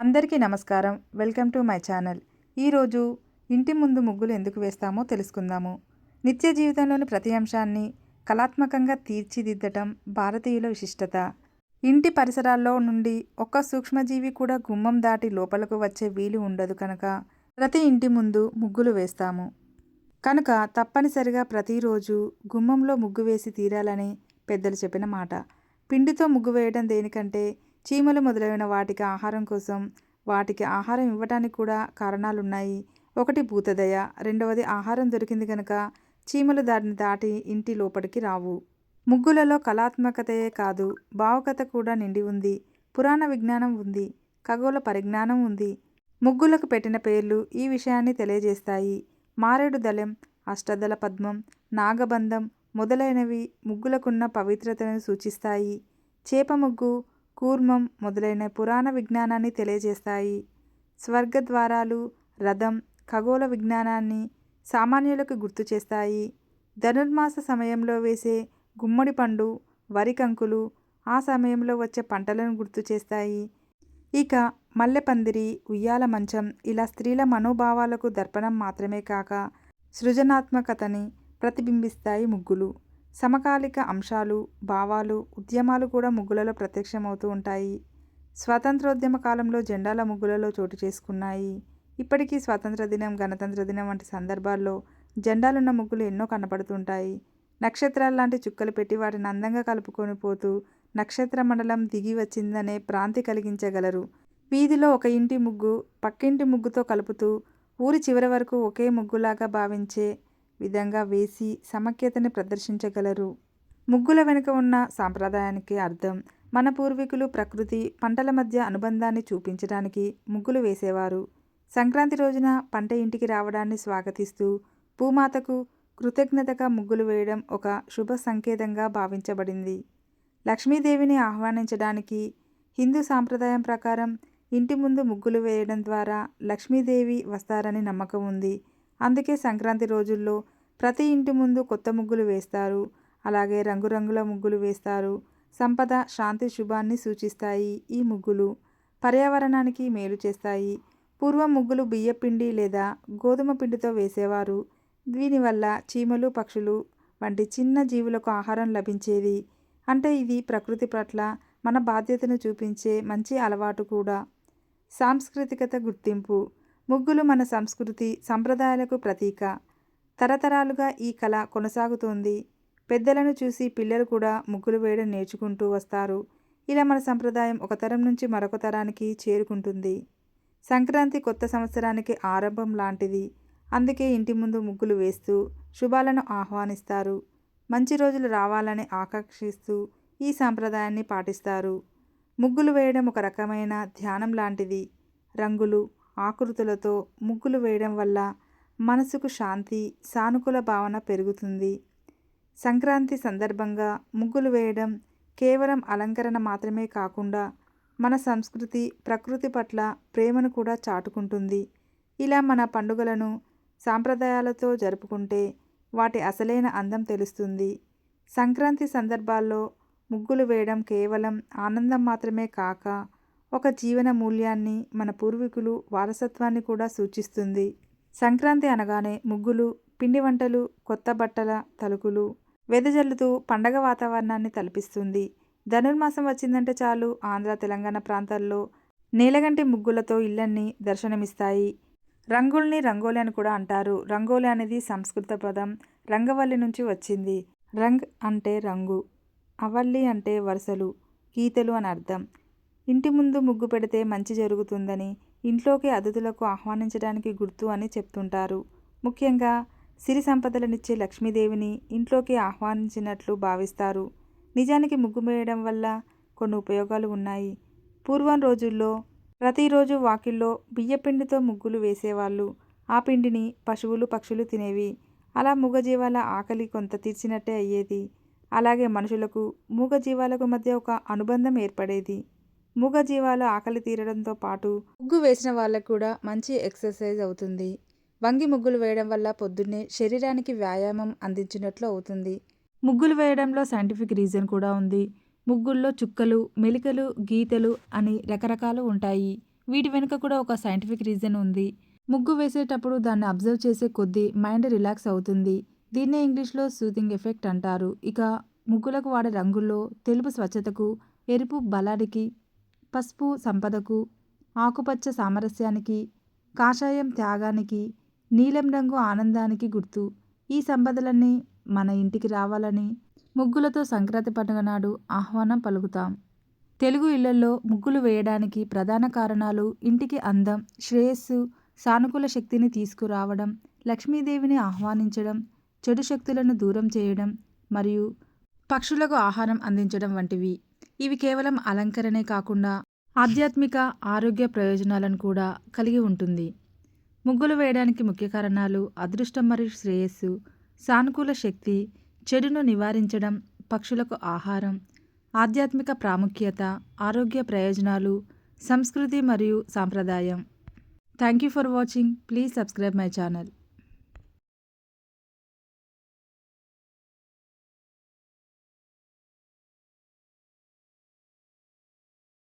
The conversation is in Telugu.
అందరికీ నమస్కారం. Welcome to my channel. ఈరోజు ఇంటి ముందు ముగ్గులు ఎందుకు వేస్తామో తెలుసుకుందాము. నిత్య జీవితంలోని ప్రతి అంశాన్ని కళాత్మకంగా తీర్చిదిద్దటం భారతీయుల విశిష్టత. ఇంటి పరిసరాల్లో నుండి ఒక్క సూక్ష్మజీవి కూడా గుమ్మం దాటి లోపలకు వచ్చే వీలు ఉండదు కనుక ప్రతి ఇంటి ముందు ముగ్గులు వేస్తాము. కనుక తప్పనిసరిగా ప్రతిరోజు గుమ్మంలో ముగ్గు వేసి తీరాలని పెద్దలు చెప్పిన మాట. పిండితో ముగ్గు వేయడం దేనికంటే చీమలు మొదలైన వాటికి ఆహారం కోసం వాటికి ఆహారం ఇవ్వడానికి కూడా కారణాలున్నాయి. ఒకటి భూతదయ రెండవది ఆహారం దొరికింది కనుక చీమలు దాటిని దాటి ఇంటి లోపలికి రావు. ముగ్గులలో కళాత్మకతయే కాదు భావకత కూడా నిండి ఉంది. పురాణ విజ్ఞానం ఉంది ఖగోళ పరిజ్ఞానం ఉంది. ముగ్గులకు పెట్టిన పేర్లు ఈ విషయాన్ని తెలియజేస్తాయి. మారేడు దళం అష్టదళ పద్మం నాగబంధం మొదలైనవి ముగ్గులకున్న పవిత్రతను సూచిస్తాయి. చేప ముగ్గు కూర్మం మొదలైన పురాణ విజ్ఞానాన్ని తెలియజేస్తాయి. స్వర్గద్వారాలు రథం ఖగోళ విజ్ఞానాన్ని సామాన్యులకు గుర్తు చేస్తాయి. ధనుర్మాస సమయంలో వేసే గుమ్మడి పండు వరి కంకులు ఆ సమయంలో వచ్చే పంటలను గుర్తు చేస్తాయి. ఇక మల్లెపందిరి ఉయ్యాల మంచం ఇలా స్త్రీల మనోభావాలకు దర్పణం మాత్రమే కాక సృజనాత్మకతని ప్రతిబింబిస్తాయి ముగ్గులు. సమకాలిక అంశాలు భావాలు ఉద్యమాలు కూడా ముగ్గులలో ప్రత్యక్షమవుతూ ఉంటాయి. స్వాతంత్రోద్యమ కాలంలో జెండాల ముగ్గులలో చోటు చేసుకున్నాయి. ఇప్పటికీ స్వాతంత్ర దినం గణతంత్ర దినం వంటి సందర్భాల్లో జెండాలున్న ముగ్గులు ఎన్నో కనపడుతుంటాయి. నక్షత్రాలు లాంటి చుక్కలు పెట్టి వాటిని అందంగా కలుపుకొని పోతూ నక్షత్ర మండలం దిగి వచ్చిందనే ప్రాంతి కలిగించగలరు. వీధిలో ఒక ఇంటి ముగ్గు పక్కింటి ముగ్గుతో కలుపుతూ ఊరి చివరి వరకు ఒకే ముగ్గులాగా భావించే విధంగా వేసి సమైక్యతని ప్రదర్శించగలరు. ముగ్గుల వెనుక ఉన్న సాంప్రదాయానికి అర్థం. మన పూర్వీకులు ప్రకృతి పంటల మధ్య అనుబంధాన్ని చూపించడానికి ముగ్గులు వేసేవారు. సంక్రాంతి రోజున పంట ఇంటికి రావడాన్ని స్వాగతిస్తూ భూమాతకు కృతజ్ఞతగా ముగ్గులు వేయడం ఒక శుభ సంకేతంగా భావించబడింది. లక్ష్మీదేవిని ఆహ్వానించడానికి హిందూ సాంప్రదాయం ప్రకారం ఇంటి ముందు ముగ్గులు వేయడం ద్వారా లక్ష్మీదేవి వస్తారని నమ్మకం ఉంది. అందుకే సంక్రాంతి రోజుల్లో ప్రతి ఇంటి ముందు కొత్త ముగ్గులు వేస్తారు. అలాగే రంగురంగుల ముగ్గులు వేస్తారు. సంపద శాంతి శుభాన్ని సూచిస్తాయి ఈ ముగ్గులు. పర్యావరణానికి మేలు చేస్తాయి. పూర్వం ముగ్గులు బియ్యపిండి లేదా గోధుమ పిండితో వేసేవారు. దీనివల్ల చీమలు పక్షులు వంటి చిన్న జీవులకు ఆహారం లభించేది. అంటే ఇది ప్రకృతి పట్ల మన బాధ్యతను చూపించే మంచి అలవాటు కూడా. సాంస్కృతికత గుర్తింపు. ముగ్గులు మన సంస్కృతి సంప్రదాయాలకు ప్రతీక. తరతరాలుగా ఈ కళ కొనసాగుతోంది. పెద్దలను చూసి పిల్లలు కూడా ముగ్గులు వేయడం నేర్చుకుంటూ వస్తారు. ఇలా మన సంప్రదాయం ఒక తరం నుంచి మరొక తరానికి చేరుకుంటుంది. సంక్రాంతి కొత్త సంవత్సరానికి ఆరంభం లాంటిది. అందుకే ఇంటి ముందు ముగ్గులు వేస్తూ శుభాలను ఆహ్వానిస్తారు. మంచి రోజులు రావాలని ఆకాంక్షిస్తూ ఈ సాంప్రదాయాన్ని పాటిస్తారు. ముగ్గులు వేయడం ఒక రకమైన ధ్యానం లాంటిది. రంగులు ఆకృతులతో ముగ్గులు వేయడం వల్ల మనసుకు శాంతి సానుకూల భావన పెరుగుతుంది. సంక్రాంతి సందర్భంగా ముగ్గులు వేయడం కేవలం అలంకరణ మాత్రమే కాకుండా మన సంస్కృతి ప్రకృతి పట్ల ప్రేమను కూడా చాటుకుంటుంది. ఇలా మన పండుగలను సాంప్రదాయాలతో జరుపుకుంటే వాటి అసలైన అందం తెలుస్తుంది. సంక్రాంతి సందర్భాల్లో ముగ్గులు వేయడం కేవలం ఆనందం మాత్రమే కాక ఒక జీవన మూల్యాన్ని మన పూర్వీకులు వారసత్వాన్ని కూడా సూచిస్తుంది. సంక్రాంతి అనగానే ముగ్గులు పిండి వంటలు కొత్త బట్టల తలుకులు వెదజల్లుతూ పండగ వాతావరణాన్ని తలపిస్తుంది. ధనుర్మాసం వచ్చిందంటే చాలు ఆంధ్ర తెలంగాణ ప్రాంతాల్లో నీలగంటి ముగ్గులతో ఇళ్ళన్నీ దర్శనమిస్తాయి. రంగుల్ని రంగోలి అని కూడా అంటారు. రంగోలి అనేది సంస్కృత పదం. రంగవల్లి నుంచి వచ్చింది. రంగ్ అంటే రంగు అవల్లి అంటే వరుసలు గీతలు అని అర్థం. ఇంటి ముందు ముగ్గు పెడితే మంచి జరుగుతుందని ఇంట్లోకి అతిథులకు ఆహ్వానించడానికి గుర్తు అని చెప్తుంటారు. ముఖ్యంగా సిరి సంపదలనిచ్చే లక్ష్మీదేవిని ఇంట్లోకి ఆహ్వానించినట్లు భావిస్తారు. నిజానికి ముగ్గు వేయడం వల్ల కొన్ని ఉపయోగాలు ఉన్నాయి. పూర్వం రోజుల్లో ప్రతిరోజు వాకిల్లో బియ్యపిండితో ముగ్గులు వేసేవాళ్ళు. ఆ పిండిని పశువులు పక్షులు తినేవి. అలా మూగజీవాల ఆకలి కొంత తీర్చినట్టే అయ్యేది. అలాగే మనుషులకు మూగజీవాలకు మధ్య ఒక అనుబంధం ఏర్పడేది. మూగజీవాల ఆకలి తీరడంతో పాటు ముగ్గు వేసిన వాళ్ళకు కూడా మంచి ఎక్సర్సైజ్ అవుతుంది. వంగి ముగ్గులు వేయడం వల్ల పొద్దున్నే శరీరానికి వ్యాయామం అందించినట్లు అవుతుంది. ముగ్గులు వేయడంలో సైంటిఫిక్ రీజన్ కూడా ఉంది. ముగ్గుల్లో చుక్కలు మెలికలు గీతలు అని రకరకాలు ఉంటాయి. వీటి వెనుక కూడా ఒక సైంటిఫిక్ రీజన్ ఉంది. ముగ్గు వేసేటప్పుడు దాన్ని అబ్జర్వ్ చేసే కొద్దీ మైండ్ రిలాక్స్ అవుతుంది. దీన్నే ఇంగ్లీష్లో సూతింగ్ ఎఫెక్ట్ అంటారు. ఇక ముగ్గులకు వాడే రంగుల్లో తెలుపు స్వచ్ఛతకు ఎరుపు బలానికి పసుపు సంపదకు ఆకుపచ్చ సామరస్యానికి కాషాయం త్యాగానికి నీలం రంగు ఆనందానికి గుర్తు. ఈ సంపదలన్నీ మన ఇంటికి రావాలని ముగ్గులతో సంక్రాంతి పండుగ నాడు ఆహ్వానం పలుకుతాం. తెలుగు ఇళ్ళలో ముగ్గులు వేయడానికి ప్రధాన కారణాలు ఇంటికి అందం శ్రేయస్సు సానుకూల శక్తిని తీసుకురావడం లక్ష్మీదేవిని ఆహ్వానించడం చెడు శక్తులను దూరం చేయడం మరియు పక్షులకు ఆహారం అందించడం వంటివి. ఇవి కేవలం అలంకరణే కాకుండా ఆధ్యాత్మిక ఆరోగ్య ప్రయోజనాలను కూడా కలిగి ఉంటుంది. ముగ్గులు వేయడానికి ముఖ్య కారణాలు అదృష్టం మరియు శ్రేయస్సు సానుకూల శక్తి చెడును నివారించడం పక్షులకు ఆహారం ఆధ్యాత్మిక ప్రాముఖ్యత ఆరోగ్య ప్రయోజనాలు సంస్కృతి మరియు సాంప్రదాయం. Thank you for watching. Please subscribe my channel.